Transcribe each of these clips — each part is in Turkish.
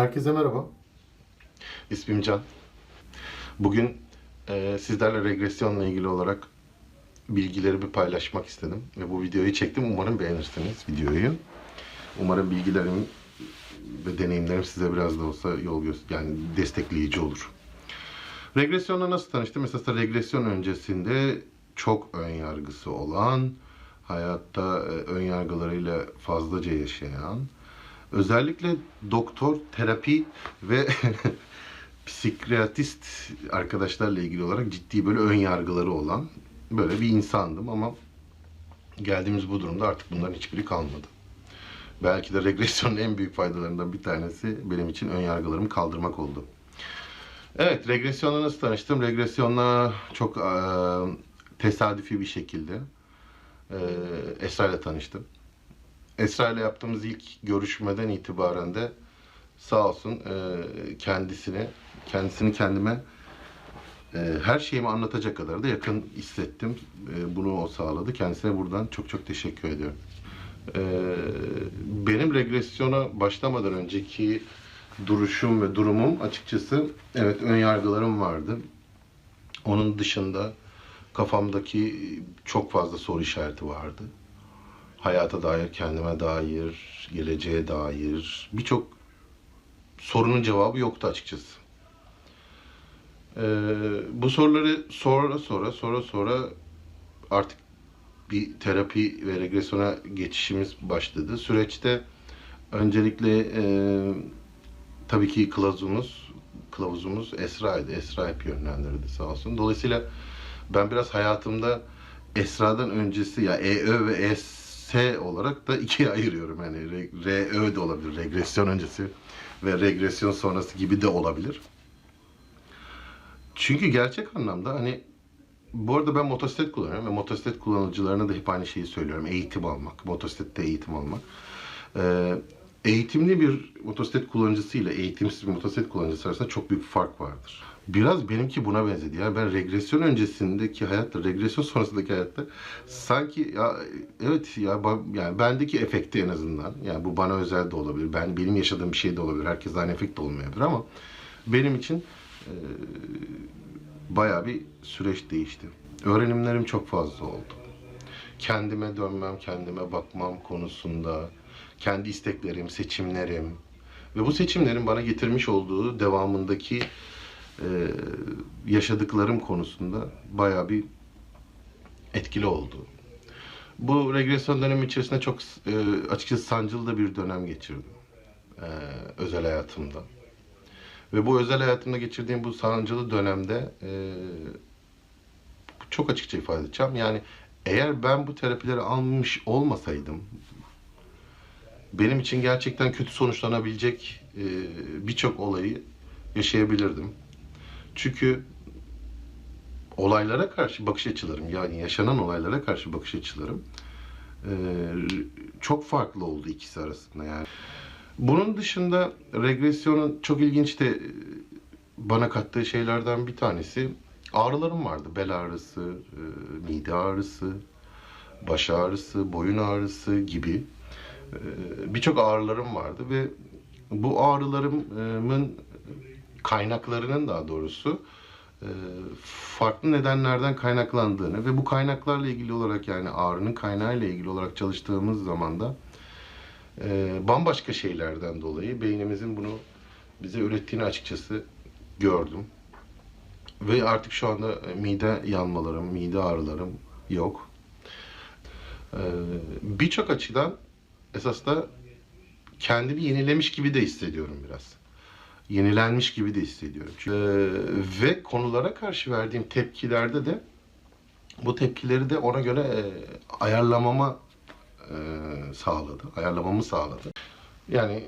Herkese merhaba. İsmim Can. Bugün e, sizlerle regresyonla ilgili olarak bilgilerimi paylaşmak istedim. Ve bu videoyu çektim. Umarım beğenirsiniz videoyu. Umarım bilgilerim ve deneyimlerim size biraz da olsa yol göster yani destekleyici olur. Regresyonla nasıl tanıştım? Mesela regresyon öncesinde çok ön yargısı olan, hayatta e, ön yargılarıyla fazlaca yaşayan, özellikle doktor, terapi ve psikiyatrist arkadaşlarla ilgili olarak ciddi böyle ön yargıları olan böyle bir insandım ama geldiğimiz bu durumda artık bunların hiçbiri kalmadı. Belki de regresyonun en büyük faydalarından bir tanesi benim için ön yargılarımı kaldırmak oldu. Evet, regresyonla nasıl tanıştım? Regresyonla çok eee, tesadüfi bir şekilde eee Esra ile tanıştım. Esra ile yaptığımız ilk görüşmeden itibaren de sağ olsun eee, kendisine, kendisini kendime eee, her şeyimi anlatacak kadar da yakın hissettim. Eee, bunu o sağladı. Kendisine buradan çok çok teşekkür ediyorum. Eee, benim regresyona başlamadan önceki duruşum ve durumum açıkçası evet ön yargılarım vardı. Onun dışında kafamdaki çok fazla soru işareti vardı. Hayata dair, kendime dair, geleceğe dair birçok sorunun cevabı yoktu açıkçası. Ee, bu soruları sonra sonra sonra sonra artık bir terapi ve regresyona geçişimiz başladı. Süreçte öncelikle e, tabii ki kılavuzumuz, kılavuzumuz Esra'ydı. Esra hep yönlendirdi sağ olsun. Dolayısıyla ben biraz hayatımda Esra'dan öncesi ya EÖ ve ES olarak da ikiye ayırıyorum. Yani RÖ de olabilir, regresyon öncesi ve regresyon sonrası gibi de olabilir. Çünkü gerçek anlamda hani bu arada ben motosiklet kullanıyorum ve motosiklet kullanıcılarına da hep aynı şeyi söylüyorum. Eğitim almak, motosiklette eğitim almak. Ee, eğitimli bir motosiklet kullanıcısı ile eğitimsiz bir motosiklet kullanıcısı arasında çok büyük fark vardır. Biraz benimki buna benzedi. Yani ben regresyon öncesindeki hayatta, regresyon sonrasındaki hayatta sanki ya evet ya yani bendeki efekti en azından yani bu bana özel de olabilir. Ben benim yaşadığım bir şey de olabilir. Herkes aynı efekt de olmayabilir ama benim için e, bayağı bir süreç değişti. Öğrenimlerim çok fazla oldu. Kendime dönmem, kendime bakmam konusunda, kendi isteklerim, seçimlerim ve bu seçimlerin bana getirmiş olduğu devamındaki e, yaşadıklarım konusunda bayağı bir etkili oldu. Bu regresyon dönemi içerisinde çok e, açıkçası sancılı da bir dönem geçirdim e, özel hayatımda. Ve bu özel hayatımda geçirdiğim bu sancılı dönemde e, çok açıkça ifade edeceğim. Yani eğer ben bu terapileri almış olmasaydım benim için gerçekten kötü sonuçlanabilecek e, birçok olayı yaşayabilirdim. Çünkü olaylara karşı bakış açılarım yani yaşanan olaylara karşı bakış açılarım e, çok farklı oldu ikisi arasında yani. Bunun dışında regresyonun çok ilginç de e, bana kattığı şeylerden bir tanesi ağrılarım vardı. Bel ağrısı, e, mide ağrısı, baş ağrısı, boyun ağrısı gibi birçok ağrılarım vardı ve bu ağrılarımın kaynaklarının daha doğrusu e, farklı nedenlerden kaynaklandığını ve bu kaynaklarla ilgili olarak yani ağrının kaynağıyla ilgili olarak çalıştığımız zaman da e, bambaşka şeylerden dolayı beynimizin bunu bize ürettiğini açıkçası gördüm. Ve artık şu anda e, mide yanmalarım, mide ağrılarım yok. Birçok açıdan esas da kendimi yenilemiş gibi de hissediyorum biraz. Yenilenmiş gibi de hissediyorum. Çünkü, e, ve konulara karşı verdiğim tepkilerde de bu tepkileri de ona göre e, ayarlamama e, sağladı. Ayarlamamı sağladı. Yani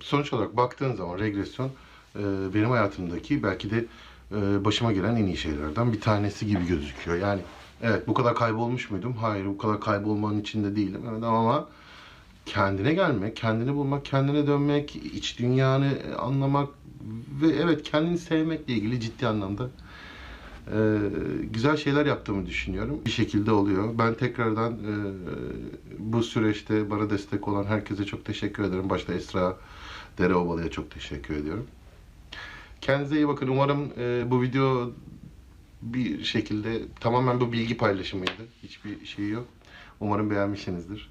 sonuç olarak baktığın zaman regresyon e, benim hayatımdaki belki de e, başıma gelen en iyi şeylerden bir tanesi gibi gözüküyor. Yani evet bu kadar kaybolmuş muydum? Hayır bu kadar kaybolmanın içinde değilim. Evet ama kendine gelmek, kendini bulmak, kendine dönmek, iç dünyanı anlamak ve evet kendini sevmekle ilgili ciddi anlamda e, güzel şeyler yaptığımı düşünüyorum. Bir şekilde oluyor. Ben tekrardan e, bu süreçte bana destek olan herkese çok teşekkür ederim. Başta Esra, Dereobalı'ya çok teşekkür ediyorum. Kendinize iyi bakın. Umarım e, bu video bir şekilde tamamen bu bilgi paylaşımıydı. Hiçbir şey yok. Umarım beğenmişsinizdir.